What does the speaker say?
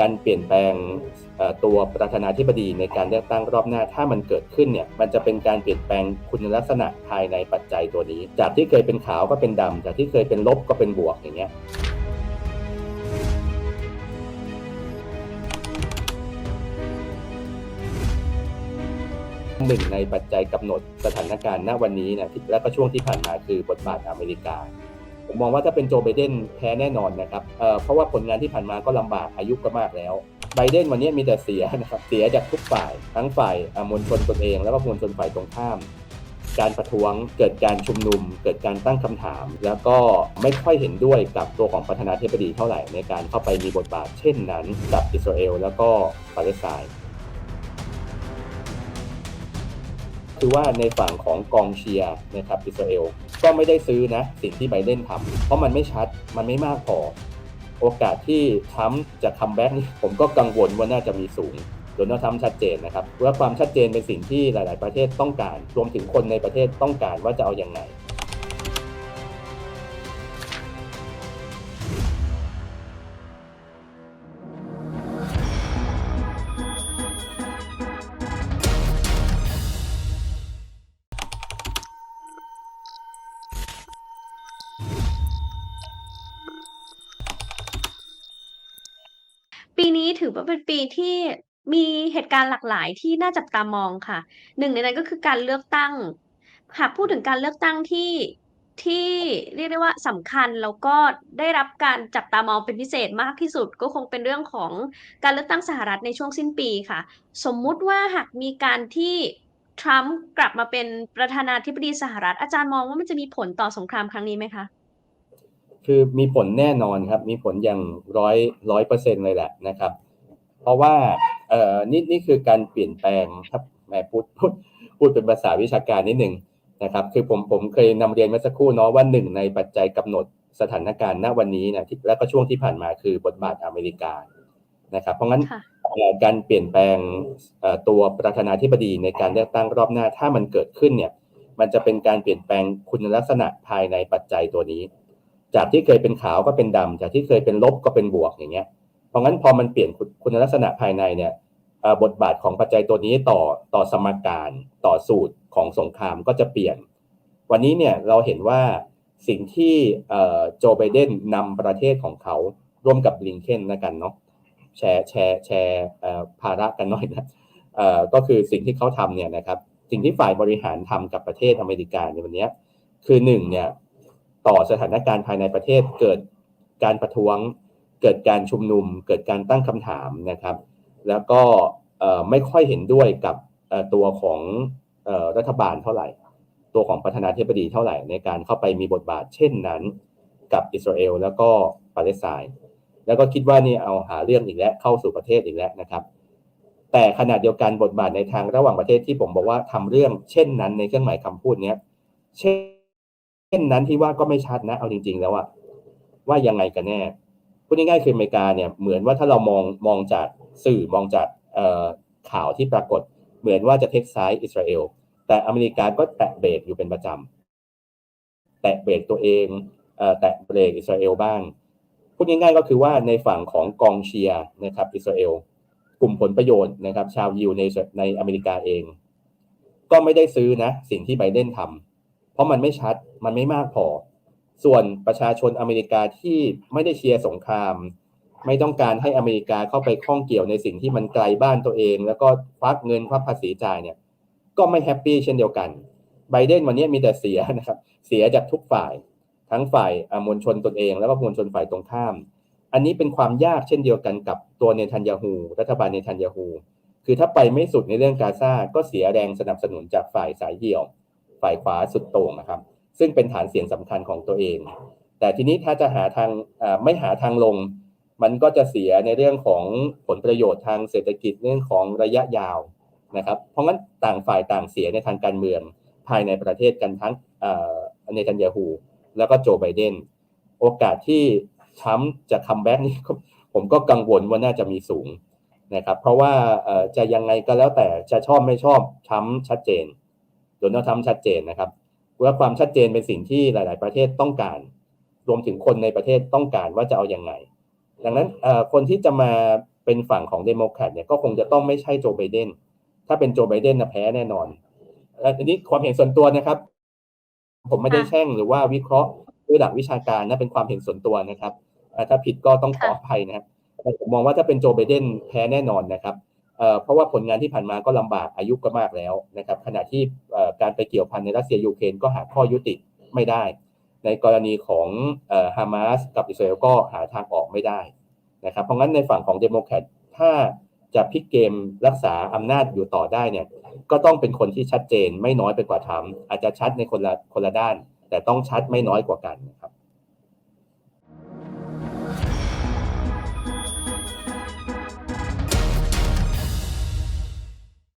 การเปลี่ยนแปลงตัวประธานาธิบดีในการเลือกตั้งรอบหน้าถ้ามันเกิดขึ้นเนี่ยมันจะเป็นการเปลี่ยนแปลงคุณลักษณะภายในปัจจัยตัวนี้ จากที่เคยเป็นขาวก็เป็นดำจากที่เคยเป็นลบก็เป็นบวกอย่างเงี้ยหนึ่งในปัจจัยกำหนดสถานการณ์ณวันนี้นะและก็ช่วงที่ผ่านมาคือบทบาทอเมริกา ผมมองว่าถ้าเป็นโจไบเดนแพ้แน่นอนนะครับเเพราะว่าผลงานที่ผ่านมาก็ลำบากอายุก็มากแล้วไบเดนวันนี้มีแต่เสียนะครับเสียจากทุกฝ่ายทั้งฝ่ายมวลชนตนเอง แล้วก็มวลชนฝ่ายตรงข้าม การประท้วงเกิดการชุมนุม เกิดการตั้งคำถาม แล้วก็ไม่ค่อยเห็นด้วยกับตัวของประธานาธิบดีเท่าไหร่ในการเข้าไปมีบทบาทเช่นนั้นกับอิสราเอลแล้วก็ปาเลสไตน์คือว่าในฝั่งของกองเชียร์นะครับอิสราเอล ก็ไม่ได้ซื้อนะ สิ่งที่ไบเดนทำเพราะมันไม่ชัดมันไม่มากพอ โอกาสที่ทรัมป์จะคัมแบ็กนี่ผมก็กังวลว่าน่าจะมีสูงโดนัลด์ทรัมป์ชัดเจนนะครับว่าความชัดเจนเป็นสิ่งที่หลาย ๆ ประเทศต้องการ รวมถึงคนในประเทศต้องการว่าจะเอาอยัางไง ปีนี้ถือว่าเป็นปีที่มีเหตุการณ์หลากหลายที่น่าจับตามองค่ะ หนึ่งในนั้นก็คือการเลือกตั้ง หากพูดถึงการเลือกตั้งที่ที่เรียกได้ว่าสำคัญแล้วก็ได้รับการจับตามองเป็นพิเศษมากที่สุด ก็คงเป็นเรื่องของการเลือกตั้งสหรัฐในช่วงสิ้นปีค่ะ สมมุติว่าหากมีการที่ทรัมป์กลับมาเป็นประธานาธิบดีสหรัฐอาจารย์มองว่ามันจะมีผลต่อสงครามครั้งนี้ไหมคะ คือมีผลแน่นอนครับ มีผลอย่างร้อยร้อยเปอร์เซ็นเลยแหละนะครับ เพราะว่าเอ่อนี่นี่คือการเปลี่ยนแปลงครับแม่พูดพูดพูดเป็นภาษาวิชาการนิดนึงนะครับ คือผมผมเคยนำเรียนเมื่อสักครู่เนาะว่าหนึ่งในปัจจัยกำหนดสถานการณ์ณวันนี้นะและก็ช่วงที่ผ่านมาคือบทบาทอเมริกานะครับ เพราะงั้นการเปลี่ยนแปลงตัวประธานาธิบดีในการเลือกตั้งรอบหน้าถ้ามันเกิดขึ้นเนี่ย มันจะเป็นการเปลี่ยนแปลงคุณลักษณะภายในปัจจัยตัวนี้ จากที่เคยเป็นขาวก็เป็นดำจากที่เคยเป็นลบก็เป็นบวกอย่างเงี้ย เพราะงั้นพอมันเปลี่ยนคุณลักษณะภายในเนี่ยบทบาทของปัจจัยตัวนี้ต่อต่อสมการต่อสูตรของสงครามก็จะเปลี่ยน วันนี้เนี่ยเราเห็นว่าสิ่งที่โจไบเดนนำประเทศของเขาร่วมกับบลิงเคนนะกันเนาะแชร์แชร์แชร์ภาระกันหน่อยนะก็คือสิ่งที่เขาทำเนี่ยนะครับสิ่งที่ฝ่ายบริหารทำกับประเทศอเมริกาในวันนี้คือหนึ่งเนี่ย ต่อสถานการณ์ภายในประเทศเกิดการประท้วง เกิดการชุมนุม เกิดการตั้งคำถามนะครับ แล้วก็ไม่ค่อยเห็นด้วยกับตัวของรัฐบาลเท่าไหร่ ตัวของประธานาธิบดีเท่าไหร่ในการเข้าไปมีบทบาทเช่นนั้น กับอิสราเอลแล้วก็ปาเลสไตน์แล้วก็คิดว่านี่เอาหาเรื่องอีกแล้วเข้าสู่ประเทศอีกแล้วนะครับ แต่ขณะเดียวกันบทบาทในทางระหว่างประเทศที่ผมบอกว่าทำเรื่องเช่นนั้นในเครื่องหมายคำพูดนี้เช่น เช่นนั้นที่ว่าก็ไม่ชัดนะ เอาจริง ๆ แล้วอะว่ายังไงกันแน่พูดง่ายๆคืออเมริกาเนี่ยเหมือนว่าถ้าเรามองมองจากสื่อมองจากข่าวที่ปรากฏ เหมือนว่าจะเทคซ้ายอิสราเอลแต่อเมริกาก็แตะเบรกอยู่เป็นประจำแตะเบรกตัวเองแตะเบรกอิสราเอลบ้างพูดง่ายๆก็คือว่าในฝั่งของกองเชียร์นะครับอิสราเอลกลุ่มผลประโยชน์นะครับ ชาวยิวในในอเมริกาเอง ก็ไม่ได้ซื้อนะสิ่งที่ไบเดนทำ เพราะมันไม่ชัดมันไม่มากพอ ส่วนประชาชนอเมริกาที่ไม่ได้เชียร์สงคราม ไม่ต้องการให้อเมริกาเข้าไปข้องเกี่ยวในสิ่งที่มันไกลบ้านตัวเอง แล้วก็ควักเงินควักภาษีจ่ายเนี่ย ก็ไม่แฮปปี้เช่นเดียวกันไบเดนวันนี้มีแต่เสียนะครับ เสียจากทุกฝ่าย ทั้งฝ่ายมวลชนตนเอง แล้วก็มวลชนฝ่ายตรงข้าม อันนี้เป็นความยากเช่นเดียวกันกับตัวเนทันยาฮูรัฐบาลเนทันยาฮูคือถ้าไปไม่สุดในเรื่องกาซาก็เสียแรงสนับสนุนจากฝ่ายสายเหี่ยว ฝ่ายขวาสุดโต่งนะครับ ซึ่งเป็นฐานเสียงสำคัญของตัวเอง แต่ทีนี้ถ้าจะหาทางไม่หาทางลง มันก็จะเสียในเรื่องของผลประโยชน์ทางเศรษฐกิจเรื่องของระยะยาวนะครับ เพราะงั้นต่างฝ่ายต่างเสียในทางการเมืองภายในประเทศกันทั้งเนทันยาฮูแล้วก็โจไบเดนโอกาสที่ช้ำจะคัมแบ็กนี่ผมก็กังวลว่าน่าจะมีสูงนะครับ เพราะว่าจะยังไงก็แล้วแต่จะชอบไม่ชอบช้ำชัดเจน โดนัลด์ทรัมป์ชัดเจนนะครับว่าความชัดเจนเป็นสิ่งที่หลาย ๆ ประเทศต้องการ รวมถึงคนในประเทศต้องการว่าจะเอาอยัางไง ดังนั้นคนที่จะมาเป็นฝั่งของเดโมแครตเนี่ยก็คงจะต้องไม่ใช่โจไบเดนถ้าเป็นโจไบเดนนะแพ้แน่นอนอันนี้ความเห็นส่วนตัวนะครับ ผมไม่ได้แช่งหรือว่าวิเคราะห์ด้วยหลักวิชาการนะเป็นความเห็นส่วนตัวนะครับถ้าผิดก็ต้องขออภัยนะครับแต่ผมมองว่าถ้าเป็นโจไบเดนแพ้แน่นอนนะครับ เอ่อเพราะว่าผลงานที่ผ่านมาก็ลำบากอายุก็มากแล้วนะครับขณะที่เอ่อการไปเกี่ยวพันในรัสเซียยูเครนก็หาข้อยุติไม่ได้ ในกรณีของฮามาสกับอิสราเอลก็หาทางออกไม่ได้นะครับเพราะงั้นในฝั่งของเดโมแครตถ้าจะพลิกเกมรักษาอำนาจอยู่ต่อได้เนี่ยก็ต้องเป็นคนที่ชัดเจนไม่น้อยไปกว่าทรัมป์อาจจะชัดในคนละคนละด้าน แต่ต้องชัดไม่น้อยกว่ากันนะครับ